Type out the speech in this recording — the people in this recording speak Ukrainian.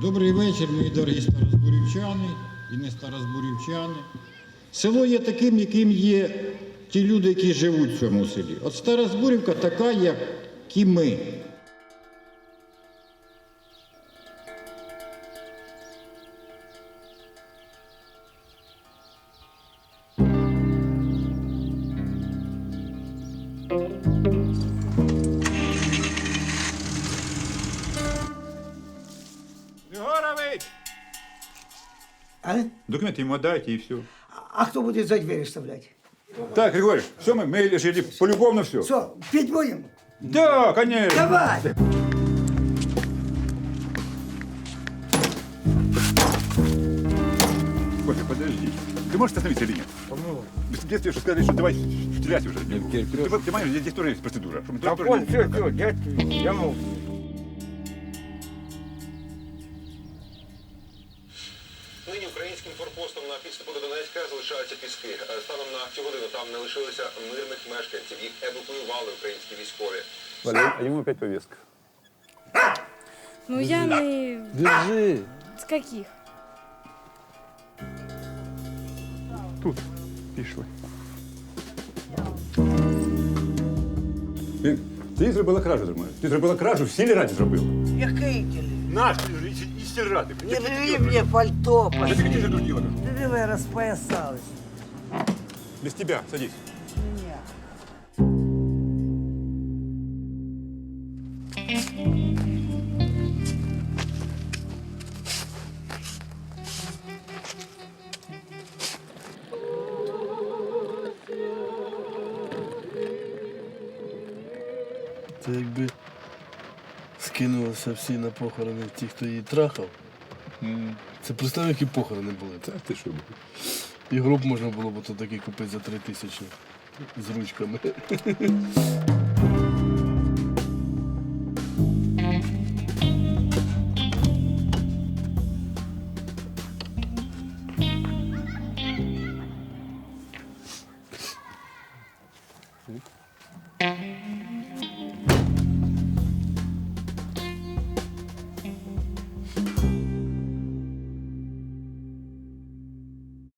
Добрий вечір, мої дорогі старозбурівчани і не старозбурівчани. Село є таким, яким є ті люди, які живуть в цьому селі. От Старозбурівка така, як і ми. Егорович! А? Документы ему отдайте и все. а кто будет за дверь вставлять? Так, Григорий, все, мы, мы решили полюбовно все. Все, пить будем? Да, конечно. Давай! Коля, подожди. Ты можешь остановиться или нет? В детстве что сказали, что давай стрелять уже. Ты, ты понимаешь, здесь, тоже есть процедура. Да все, все, я, я мов. Нині українським форпостом на підступу до Донецька залишаються піски. Е, Станом на цю годину там не лишилося мирних мешканців. Їх евакуювали українські військові. А ему опять повестка. Ну я не... Держи. С каких? Тут пішли. Блін, Ти зробила кражу, думаю. Ти зробила кражу, в сілі раді зробила. Який тілі? Наш, ти ж і- і сіль ради. Не рви мне пальто, Я тільки ти ж дурділа. кажу. Ты давай распоясалась. Без тебя, садись. Меня. скинулися всі на похорони ті, хто її трахав. Це представ, які похорони були. Та ти що був? І гроб можна було б тут такий купити за три тисячі з ручками. Mm-hmm.